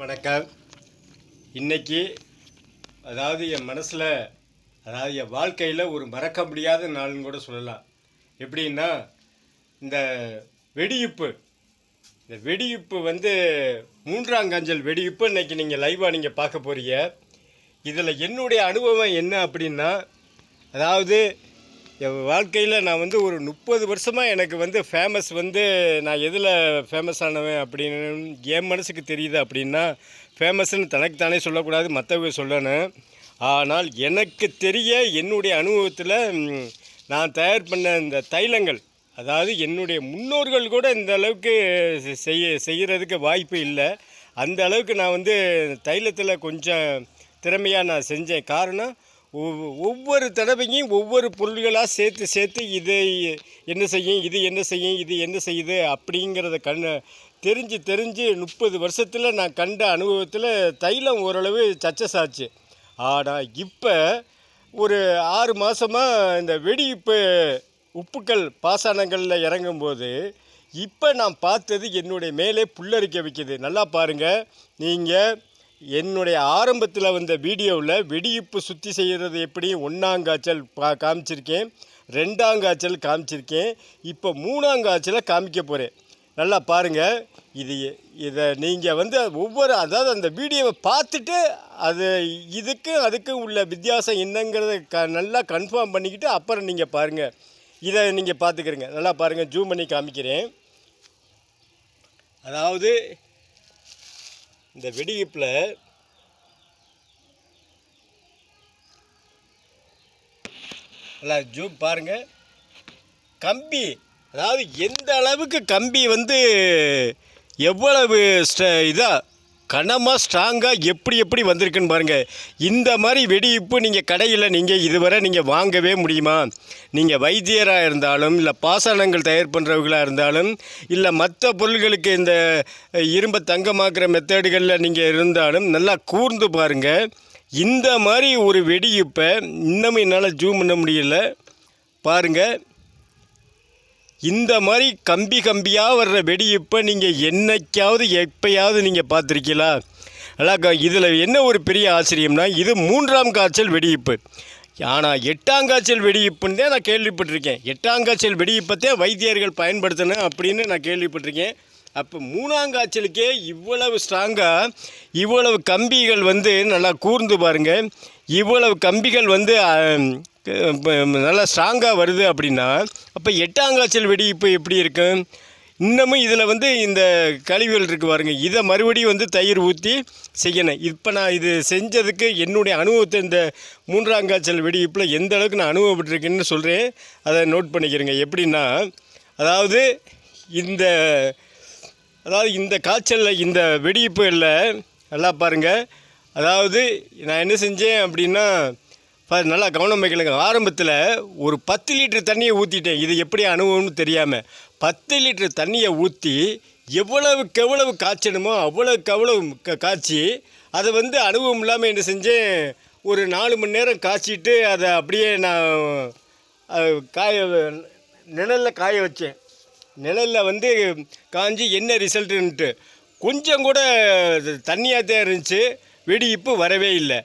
வணக்கம். இன்னைக்கு அதாவது என் மனசில் அதாவது என் வாழ்க்கையில் ஒரு மறக்க முடியாத நாள்னு கூட சொல்லலாம். எப்படின்னா இந்த வெடியுப்பு. இந்த வெடியுப்பு வந்து மூன்றாம் கஞ்சல் வெடியுப்பு இன்னைக்கு நீங்கள் லைவாக நீங்கள் பார்க்க போகிறீங்க இதில் என்னுடைய அனுபவம் என்ன அப்படின்னா அதாவது என் வாழ்க்கையில் நான் வந்து ஒரு முப்பது வருஷமாக எனக்கு வந்து ஃபேமஸ் வந்து நான் எதில் ஃபேமஸ் ஆனவன் அப்படின்னு என் மனசுக்கு தெரியுது அப்படின்னா ஃபேமஸ்ன்னு தனக்கு தானே சொல்லக்கூடாது மற்றவங்க சொல்லணும். ஆனால் எனக்கு தெரிய என்னுடைய அனுபவத்தில் நான் தயார் பண்ண இந்த தைலங்கள் அதாவது என்னுடைய முன்னோர்கள் கூட இந்த அளவுக்கு செய்ய செய்கிறதுக்கு வாய்ப்பு இல்லை. அந்த அளவுக்கு நான் வந்து தைலத்தில் கொஞ்சம் திறமையாக நான் செஞ்சேன். காரணம் ஒவ்வொரு தடவையும் ஒவ்வொரு பொருள்களாக சேர்த்து சேர்த்து இது என்ன செய்யும் இது என்ன செய்யும் இது என்ன செய்யுது அப்படிங்கிறத கண் தெரிஞ்சு தெரிஞ்சு முப்பது வருஷத்தில் நான் கண்ட அனுபவத்தில் தைலம் ஓரளவு சச்சஸ் ஆச்சு. ஆனால் இப்போ ஒரு ஆறு மாதமாக இந்த வெடிப்பு உப்புக்கள் பாசனங்களில் இறங்கும்போது இப்போ நான் பார்த்தது என்னுடைய மேலே புல்லரிக்க வைக்குது. நல்லா பாருங்கள் நீங்கள் என்னுடைய ஆரம்பத்தில் வந்த வீடியோவில் வெடியுப்பு சுத்தி செய்கிறது எப்படி ஒன்றாங்காய்ச்சல் பா காமிச்சிருக்கேன். ரெண்டாங்காய்ச்சல் காமிச்சிருக்கேன். இப்போ மூணாங்காய்ச்சலை காமிக்க போகிறேன் நல்லா பாருங்கள் இது இதை நீங்கள் வந்து ஒவ்வொரு அதாவது அந்த வீடியோவை பார்த்துட்டு அது இதுக்கும் அதுக்கு உள்ள வித்தியாசம் என்னங்கிறத க நல்லா கன்ஃபார்ம் பண்ணிக்கிட்டு அப்புறம் நீங்கள் பாருங்கள் இதை நீங்கள் பார்த்துக்கிறங்க. நல்லா பாருங்கள் ஜூம் பண்ணி காமிக்கிறேன். அதாவது இந்த வெடியிப்பில் நல்லா ஜூம் பாருங்கள் கம்பி அதாவது எந்த அளவுக்கு கம்பி வந்து எவ்வளவு ஸ்ட இதாக கனமாக ஸ்ட்ராங்காக எப்படி எப்படி வந்திருக்குன்னு பாருங்கள் இந்த மாதிரி வெடிப்பு நீங்கள் கடையில் நீங்கள் இதுவரை நீங்கள் வாங்கவே முடியுமா? நீங்கள் வைத்தியராக இருந்தாலும் இல்லை பாசனங்கள் தயார் பண்ணுறவங்களாக இருந்தாலும் இல்லை மற்ற பொருள்களுக்கு இந்த இரும்பை தங்கமாக்குற மெத்தடுகளில் நீங்கள் இருந்தாலும் நல்லா கூர்ந்து பாருங்கள் இந்த மாதிரி ஒரு வெடியுப்பை இன்னமும் என்னால் ஜூம் பண்ண முடியல. பாருங்கள் இந்த மாதிரி கம்பி கம்பியாக வர்ற வெடியுப்பை நீங்கள் என்னைக்காவது எப்பயாவது நீங்கள் பார்த்துருக்கீங்களா? நல்லா இதில் என்ன ஒரு பெரிய ஆச்சரியம்னா இது மூன்றாம் காய்ச்சல் வெடியுப்பு ஆனால் எட்டாங்காய்ச்சல் வெடிப்புன்னு தான் நான் கேள்விப்பட்டிருக்கேன். எட்டாங்காய்ச்சல் வெடிப்பத்தே வைத்தியர்கள் பயன்படுத்தணும் அப்படின்னு நான் கேள்விப்பட்டிருக்கேன். அப்போ மூணாம் காய்ச்சலுக்கே இவ்வளவு ஸ்ட்ராங்காக இவ்வளவு கம்பிகள் வந்து நல்லா கூர்ந்து பாருங்கள் இவ்வளவு கம்பிகள் வந்து நல்லா ஸ்ட்ராங்காக வருது அப்படின்னா அப்போ எட்டாங்காய்ச்சல் வெடி இப்போ எப்படி இருக்கும் இன்னமும் இதில் வந்து இந்த கழிவுகள் இருக்குது பாருங்கள் இதை மறுபடியும் வந்து தயிர் ஊற்றி செய்யணும். இப்போ நான் இது செஞ்சதுக்கு என்னுடைய அனுபவத்தை இந்த மூன்றாம் காய்ச்சல் வெடிப்பில் எந்த அளவுக்கு நான் அனுபவப்பட்டிருக்கேன்னு சொல்கிறேன் அதை நோட் பண்ணிக்கிறேங்க. எப்படின்னா அதாவது இந்த அதாவது இந்த காய்ச்சலில் இந்த வெடிப்புகளில் நல்லா பாருங்கள் அதாவது நான் என்ன செஞ்சேன் அப்படின்னா பா நல்லா கவனம் வைக்கலுங்க ஆரம்பத்தில் ஒரு பத்து லிட்டர் தண்ணியை ஊற்றிட்டேன் இது எப்படி அனுபவம்னு தெரியாமல் பத்து லிட்டர் தண்ணியை ஊற்றி எவ்வளவுக்கு எவ்வளவு காய்ச்சணுமோ அவ்வளோக்கு அவ்வளவு க- காய்ச்சி அதை வந்து அனுபவம் இல்லாமல் என்ன செஞ்சேன்? ஒரு நாலு மணி நேரம் காய்ச்சிட்டு அதை அப்படியே நான் காய நிழலில் காய வச்சேன். நிழலில் வந்து காஞ்சி என்ன ரிசல்ட்டுன்ட்டு. கொஞ்சம் கூட தண்ணியாக தான் இருந்துச்சு. வெடி இப்போ வரவே இல்லை.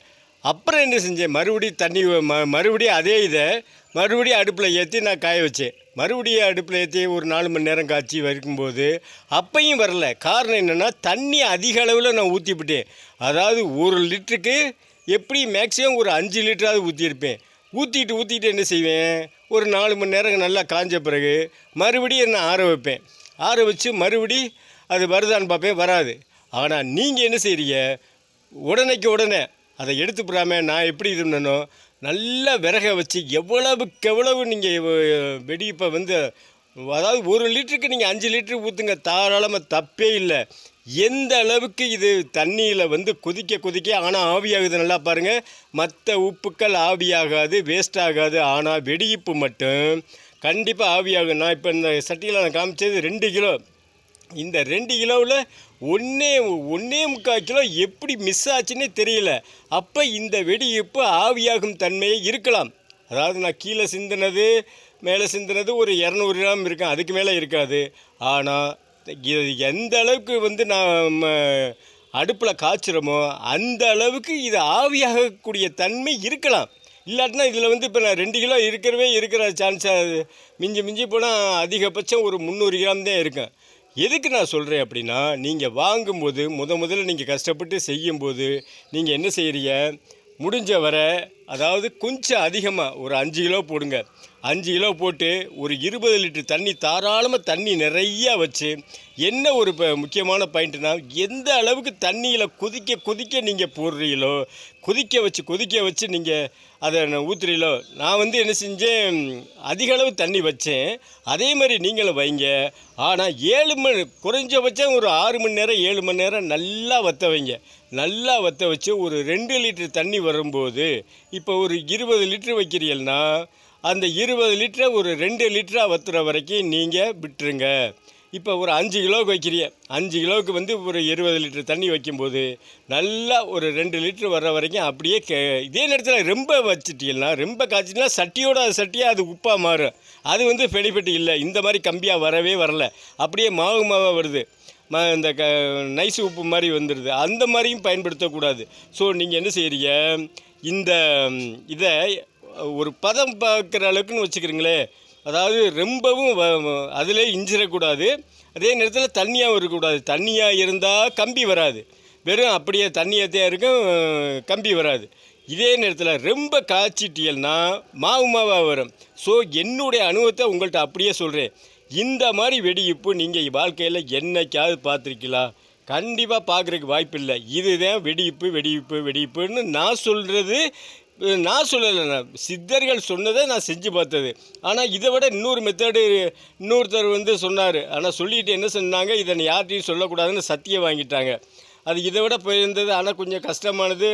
அப்புறம் என்ன செஞ்சேன்? மறுபடியும் தண்ணி ம மறுபடியும் அதே இதை மறுபடியும் அடுப்பில் ஏற்றி நான் காய வச்சேன். மறுபடியும் அடுப்பில் ஏற்றி ஒரு நாலு மணி நேரம் காய்ச்சி வரைக்கும்போது அப்பையும் வரல. காரணம் என்னென்னா தண்ணி அதிக அளவில் நான் ஊற்றிவிட்டேன் அதாவது ஒரு லிட்டருக்கு எப்படி மேக்ஸிமம் ஒரு அஞ்சு லிட்டராவது ஊற்றியிருப்பேன் ஊற்றிட்டு ஊற்றிட்டு என்ன செய்வேன்? ஒரு நாலு மணி நேரம் நல்லா காஞ்ச பிறகு மறுபடியும் நான் ஆற வைப்பேன். ஆற வச்சு மறுபடி அது வருதான்னு பார்ப்பேன் வராது. ஆனால் நீங்கள் என்ன செய்கிறீங்க உடனேக்கு உடனே அதை எடுத்து போடாமல் நான் எப்படி இது பண்ணணும் நல்லா விறக வச்சு எவ்வளவுக்கு எவ்வளவு நீங்கள் வெடிப்பை வந்து அதாவது ஒரு லிட்டருக்கு நீங்கள் அஞ்சு லிட்டர் ஊற்றுங்க தாராளமாக தப்பே இல்லை. எந்த அளவுக்கு இது தண்ணியில் வந்து கொதிக்க கொதிக்க ஆனால் ஆவியாகுது நல்லா பாருங்கள் மற்ற உப்புக்கள் ஆவியாகாது வேஸ்ட் ஆகாது ஆனால் வெடியிப்பு மட்டும் கண்டிப்பாக ஆவியாகும். நான் இப்போ இந்த சட்டியில் நான் காமிச்சது ரெண்டு கிலோ. இந்த ரெண்டு கிலோவில் ஒன்றே ஒன்றே முக்கால் கிலோ எப்படி மிஸ் ஆச்சுன்னே தெரியல. அப்போ இந்த வெடியுப்பு ஆவியாகும் தன்மையே இருக்கலாம். அதாவது நான் கீழே சிந்தினது மேலே சிந்தினது ஒரு இரநூறு கிராம் இருக்கும் அதுக்கு மேலே இருக்காது. ஆனால் இது எந்த அளவுக்கு வந்து நான் ம, அடுப்பில் காய்ச்சுறோமோ அந்த அளவுக்கு இது ஆவியாகக்கூடிய தன்மை இருக்கலாம். இல்லாட்டினா இதில் வந்து இப்போ நான் ரெண்டு கிலோ இருக்கிறவே இருக்கிற சான்ஸாக மிஞ்சி மிஞ்சி போனால் அதிகபட்சம் ஒரு முந்நூறு கிராம் தான் இருக்கேன் எதுக்கு நான் சொல்கிறேன் அப்படின்னா நீங்கள் வாங்கும்போது முத முதல்ல நீங்கள் கஷ்டப்பட்டு செய்யும்போது நீங்கள் என்ன செய்கிறீங்க முடிஞ்ச வரை அதாவது கொஞ்சம் அதிகமாக ஒரு அஞ்சு கிலோ போடுங்க. அஞ்சு கிலோ போட்டு ஒரு இருபது லிட்டர் தண்ணி தாராளமாக தண்ணி நிறையா வச்சு என்ன ஒரு ப- முக்கியமான பாயிண்ட்னா எந்த அளவுக்கு தண்ணியில் கொதிக்க கொதிக்க நீங்கள் போடுறீங்களோ கொதிக்க வச்சு கொதிக்க வச்சு நீங்கள் அதை ஊற்றுறீங்களோ நான் வந்து என்ன செஞ்சேன் அதிக அளவு தண்ணி வச்சேன். அதே மாதிரி நீங்களும் வைங்க. ஆனால் ஏழு மணி குறைஞ்சபட்சம் ஒரு ஆறு மணி நேரம் ஏழு மணி நேரம் நல்லா வற்ற வைங்க. நல்லா வற்ற வச்சு ஒரு ரெண்டு லிட்டர் தண்ணி வரும்போது இப்போ ஒரு இருபது லிட்டர் வைக்கிறீங்கன்னா அந்த இருபது லிட்டரை ஒரு ரெண்டு லிட்டராக வற்றுற வரைக்கும் நீங்கள் விட்டுருங்க. இப்போ ஒரு அஞ்சு கிலோவுக்கு வைக்கிறீங்க. அஞ்சு கிலோவுக்கு வந்து ஒரு இருபது லிட்டர் தண்ணி வைக்கும்போது நல்லா ஒரு ரெண்டு லிட்டர் வர்ற வரைக்கும் அப்படியே கே இதே நேரத்தில் ரொம்ப வச்சுட்டீங்கன்னா ரொம்ப காய்ச்சினா சட்டியோட சட்டியாக அது உப்பாக மாறும். அது வந்து பெனிஃபிட் இல்லை. இந்த மாதிரி கம்மியாக வரவே வரல. அப்படியே மாவு மாவாக வருது. ம இந்த க நைஸ் உப்பு மாதிரி வந்துடுது அந்த மாதிரியும் பயன்படுத்தக்கூடாது. ஸோ நீங்கள் என்ன செய்கிறீங்க இந்த இதை ஒரு பதம் பார்க்குற அளவுக்குன்னு வச்சுக்கிறீங்களே அதாவது ரொம்பவும் அதில் அதிலே இஞ்சிடக்கூடாது அதே நேரத்தில் தண்ணியாகவும் இருக்கக்கூடாது. தண்ணியாக இருந்தால் கம்பி வராது. வெறும் அப்படியே தண்ணியாக இருக்கும் கம்பி வராது. இதே நேரத்தில் ரொம்ப காய்ச்சிட்டியல்னா மாவு மாவாக வரும். ஸோ என்னுடைய அனுபவத்தை உங்கள்கிட்ட அப்படியே சொல்கிறேன் இந்த மாதிரி வெடிப்பு நீங்கள் வாழ்க்கையில் என்னைக்காவது பார்த்துருக்கீங்களா? கண்டிப்பாக பார்க்குறதுக்கு வாய்ப்பில்லை இதுதான் வெடிப்பு வெடிப்பு வெடிப்புன்னு நான் சொல்கிறது நான் சொல்லலை நான் சித்தர்கள் சொன்னதை நான் செஞ்சு பார்த்தது. ஆனால் இதை விட இன்னொரு மெத்தடு இன்னொருத்தர் வந்து சொன்னார். ஆனால் சொல்லிட்டு என்ன சொன்னாங்க? இதை நீ யார்கிட்டையும் சொல்லக்கூடாதுன்னு சத்தியம் வாங்கிட்டாங்க. அது இதை விட போயிருந்தது. ஆனால் கொஞ்சம் கஷ்டமானது.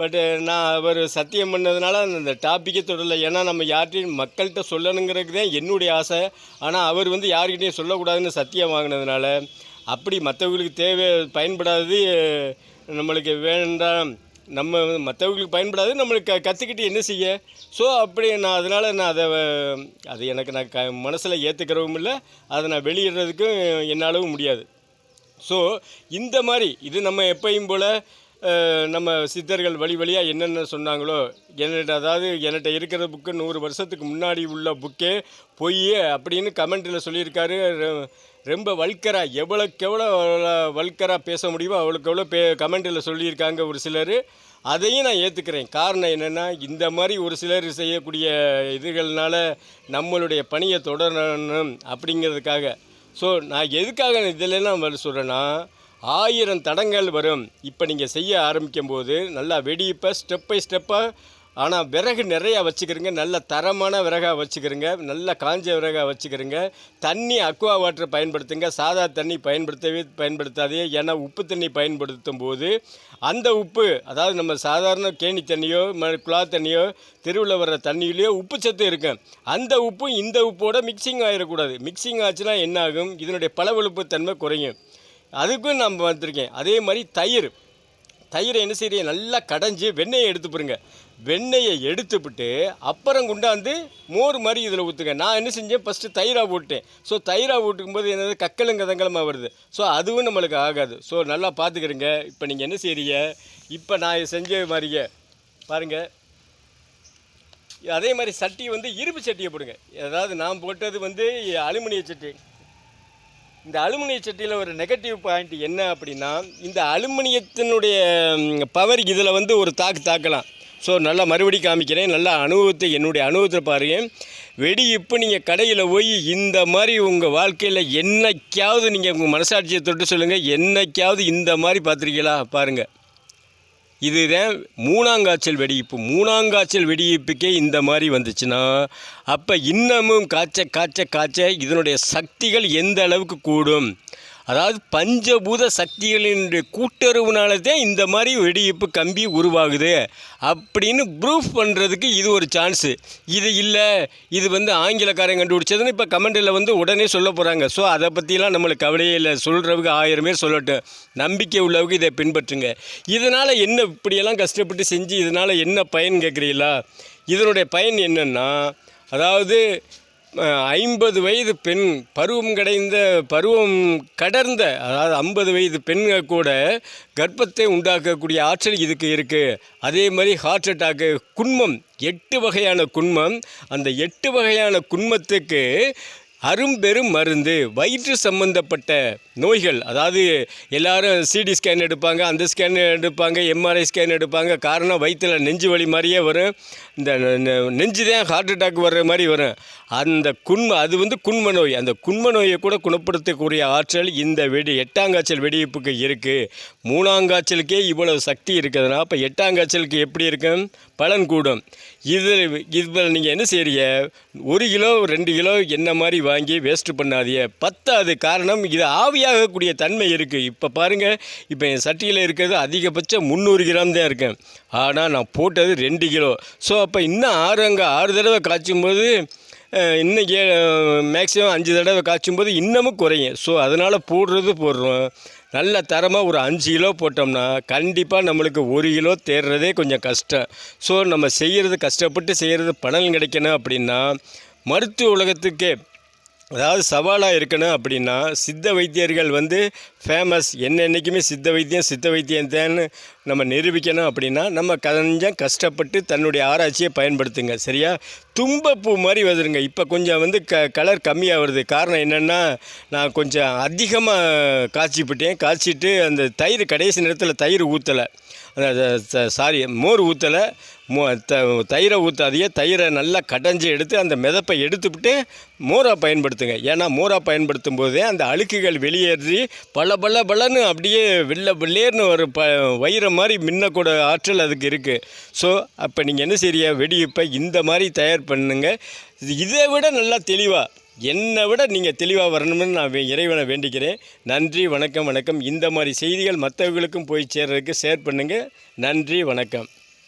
பட்டு நான் அவர் சத்தியம் பண்ணதுனால அந்த டாப்பிக்கே தொடரல. ஏன்னா நம்ம யார்கிட்டையும் மக்கள்கிட்ட சொல்லணுங்கிறது தான் என்னுடைய ஆசை. ஆனால் அவர் வந்து யார்கிட்டையும் சொல்லக்கூடாதுன்னு சத்தியம் வாங்கினதுனால அப்படி மற்றவங்களுக்கு தேவை பயன்படாதது நம்மளுக்கு வேண்டாம். நம்ம மற்றவங்களுக்கு பயன்படாது நம்மளுக்கு க கற்றுக்கிட்டு என்ன செய்ய? ஸோ அப்படி நான் அதனால் நான் அதை அது எனக்கு நான் க மனசில் ஏற்றுக்கிறவும் இல்லை அதை நான் வெளியிடுறதுக்கும் என்னாலவும் முடியாது. ஸோ இந்த மாதிரி இது நம்ம எப்பயும் போல் நம்ம சித்தர்கள் வழி வழியாக என்னென்ன சொன்னாங்களோ என்கிட்ட அதாவது என்கிட்ட இருக்கிற புக்கு நூறு வருஷத்துக்கு முன்னாடி உள்ள புக்கே பொய் அப்படின்னு கமெண்ட்டில் சொல்லியிருக்காரு. ரொம்ப வல்கராக எவ்வளோக்கு எவ்வளோ வல்கராக பேச முடியுமோ அவ்வளோக்கு எவ்வளோ பே கமெண்ட்டில் சொல்லியிருக்காங்க ஒரு சிலர். அதையும் நான் ஏற்றுக்கிறேன் காரணம் என்னென்னா இந்த மாதிரி ஒரு சிலர் செய்யக்கூடிய இதுகள்னால நம்மளுடைய பணியை தொடரணும் அப்படிங்கிறதுக்காக. ஸோ நான் எதுக்காக இதில் வர சொல்கிறேன்னா ஆயிரம் தடங்கள் வரும். இப்போ நீங்கள் செய்ய ஆரம்பிக்கும் போது நல்லா வெடிப்பை ஸ்டெப் பை ஸ்டெப்பாக ஆனால் விறகு நிறையா வச்சுக்கிறங்க. நல்ல தரமான விறகாக வச்சுக்கிறங்க. நல்ல காஞ்ச விறகாக வச்சுக்கிறங்க. தண்ணி அக்வா வாட்டர் பயன்படுத்துங்க. சாதா தண்ணி பயன்படுத்தவே பயன்படுத்தாதே ஏன்னா உப்பு தண்ணி பயன்படுத்தும் போது அந்த உப்பு அதாவது நம்ம சாதாரண கேணி தண்ணியோ ம குழா தண்ணியோ தெருவில் வர்ற தண்ணியிலையோ உப்பு சத்து இருக்கும் அந்த உப்பும் இந்த உப்போட மிக்சிங் ஆகிடக்கூடாது மிக்சிங் ஆச்சுன்னா என்ன ஆகும் இதனுடைய பளவழுப்பு தன்மை குறையும். அதுக்கும் நம்ம வந்திருக்கேன் அதே மாதிரி தயிர். தயிரை என்ன செய்றீங்க? நல்லா கடைஞ்சி வெண்ணெயை எடுத்து போடுங்க. வெண்ணெயை எடுத்துவிட்டு அப்புறம் கொண்டாந்து மோர் மாதிரி இதில் ஊற்றுங்க நான் என்ன செஞ்சேன்? ஃபஸ்ட்டு தயிராக போட்டேன் ஸோ தயிராக ஊட்டுக்கும் போது என்னது? கக்கலும் கதங்கலமாக வருது. ஸோ அதுவும் நம்மளுக்கு ஆகாது. ஸோ நல்லா பார்த்துக்கிறங்க இப்போ நீங்கள் என்ன செய்கிறீங்க இப்போ நான் செஞ்ச மாதிரியே. பாருங்கள் அதே மாதிரி சட்டி வந்து இரும்பு சட்டியை போடுங்க. அதாவது நான் போட்டது வந்து அலுமினிய சட்டி. இந்த அலுமினிய சட்டியில் ஒரு நெகட்டிவ் பாயிண்ட் என்ன அப்படின்னா இந்த அலுமினியத்தினுடைய பவர் இதில் வந்து ஒரு தாக்கு தாக்கலாம். ஸோ நல்லா மறுபடி காமிக்கிறேன். நல்லா அனுபவத்தை என்னுடைய அனுபவத்தை பாருங்க. வெடி இப்போ நீங்கள் கடையில் போய் இந்த மாதிரி உங்கள் வாழ்க்கையில் என்னைக்காவது நீங்கள் உங்கள் மனசாட்சியை தொட்டு சொல்லுங்கள் என்னைக்காவது இந்த மாதிரி பார்த்துருக்கீங்களா? பாருங்கள் இதுதான் மூணாங்காய்ச்சல் வெடிப்பு. மூணாங்காய்ச்சல் வெடிப்புக்கே இந்த மாதிரி வந்துச்சுன்னா அப்போ இன்னமும் காய்ச்ச காய்ச்ச காய்ச்ச இதனுடைய சக்திகள் எந்த அளவுக்கு கூடும்? அதாவது பஞ்சபூத சக்திகளினுடைய கூட்டுறவுனால தான் இந்த மாதிரி வெடிப்பு கம்பி உருவாகுது அப்படின்னு ப்ரூஃப் பண்ணுறதுக்கு இது ஒரு சான்ஸு இது இல்லை இது வந்து ஆங்கிலக்காரன் கண்டுபிடிச்சதுன்னு இப்போ கமெண்டில் வந்து உடனே சொல்ல போகிறாங்க ஸோ அதை பற்றிலாம் நம்மளுக்கு கவலையே இல்லை. சொல்கிறவங்க ஆயிரம் பேர் சொல்லட்டும். நம்பிக்கை உள்ளவங்க இதை பின்பற்றுங்க. இதனால் என்ன இப்படியெல்லாம் கஷ்டப்பட்டு செஞ்சு இதனால் என்ன பயன் கேட்குறீங்களா இதனுடைய பயன் என்னென்னா அதாவது ஐம்பது வயது பெண் பருவம் கடைந்த பருவம் கடர்ந்த அதாவது ஐம்பது வயது பெண்கள் கூட கர்ப்பத்தை உண்டாக்கக்கூடிய ஆற்றல் இதுக்கு இருக்குது அதே மாதிரி ஹார்ட் அட்டாக்கு குன்மம் எட்டு வகையான குன்மம் அந்த எட்டு வகையான குன்மத்துக்கு அரும்பெரும் மருந்து வயிற்று சம்பந்தப்பட்ட நோய்கள் அதாவது எல்லாரும் சிடி ஸ்கேன் எடுப்பாங்க அந்த ஸ்கேன் எடுப்பாங்க எம்ஆர்ஐ ஸ்கேன் எடுப்பாங்க காரணம் வயிற்றில் நெஞ்சு வலி மாதிரியே வரும். இந்த நெஞ்சு தான் ஹார்ட் அட்டாக் வர்ற மாதிரி வரும். அந்த குண்ம அது வந்து குண்ம நோய். அந்த குண்ம நோயை கூட குணப்படுத்தக்கூடிய ஆற்றல் இந்த வெடி எட்டாங்காய்ச்சல் வெடிப்புக்கு இருக்குது மூணாங்காய்ச்சலுக்கே இவ்வளவு சக்தி இருக்குதுன்னா அப்போ எட்டாங்காய்ச்சலுக்கு எப்படி இருக்கும்? பலன் கூடும். இது இதில் நீங்கள் என்ன செய்றீங்க? ஒரு கிலோ ரெண்டு கிலோ என்ன மாதிரி வாங்கி வேஸ்ட் பண்ணாதிய பத்தாது காரணம் இது ஆவியாகக்கூடிய தன்மை இருக்குது இப்போ பாருங்கள் இப்போ என் சட்டியில் இருக்கிறது அதிகபட்சம் முந்நூறு கிராம் தான் இருக்கேன். ஆனால் நான் போட்டது ரெண்டு கிலோ. ஸோ அப்போ இன்னும் ஆறு அங்கே ஆறு தடவை காய்ச்சும் போது இன்னும் ஏ மேக்ஸிமம் அஞ்சு தடவை காய்ச்சும் போது இன்னமும் குறையும். ஸோ அதனால் போடுறது போடுறோம். நல்ல தரமாக ஒரு அஞ்சு கிலோ போட்டோம்னா கண்டிப்பாக நம்மளுக்கு ஒரு கிலோ தேடுறதே கொஞ்சம் கஷ்டம். ஸோ நம்ம செய்கிறது கஷ்டப்பட்டு செய்கிறது பலன் கிடைக்கணும் அப்படின்னா மருத்துவ உலகத்துக்கே அதாவது சவாலாக இருக்கணும் அப்படின்னா சித்த வைத்தியர்கள் வந்து ஃபேமஸ் என்ன என்றைக்குமே சித்த வைத்தியம் சித்த வைத்தியம் தான் நம்ம நிரூபிக்கணும் அப்படின்னா நம்ம கொஞ்சம் கஷ்டப்பட்டு தன்னுடைய ஆராய்ச்சியை பயன்படுத்துங்க சரியா? தும்பப்பூ மாதிரி வருதுங்க இப்போ கொஞ்சம் வந்து க கலர் கம்மியாக வருது காரணம் என்னென்னா நான் கொஞ்சம் அதிகமாக காய்ச்சிப்பிட்டேன். காய்ச்சிட்டு அந்த தயிர் கடைசி நேரத்தில் தயிர் ஊற்றலை சாரி மோர் ஊற்றலை தயிரை ஊற்றாதையே தயிரை நல்லா கடைஞ்சி எடுத்து அந்த மிதப்பை எடுத்துவிட்டு மோராக பயன்படுத்துங்க. ஏன்னா மோரா பயன்படுத்தும் போதே அந்த அழுக்குகள் வெளியேறி பல பல பலன்னு அப்படியே வெள்ளை வெள்ளேர்னு ஒரு ப வயிறு மாதிரி மின்னக்கூட ஆற்றல் அதுக்கு இருக்குது ஸோ அப்போ நீங்கள் என்ன செய்ய வெடிப்பை இந்த மாதிரி தயார் பண்ணுங்க. இதை விட நல்லா தெளிவாக என்னை விட நீங்கள் தெளிவாக வரணும்னு நான் இறைவனை வேண்டிக்கிறேன். நன்றி வணக்கம் வணக்கம். இந்த மாதிரி செய்திகள் மற்றவர்களுக்கும் போய் சேர்றதுக்கு ஷேர் பண்ணுங்கள் நன்றி வணக்கம்.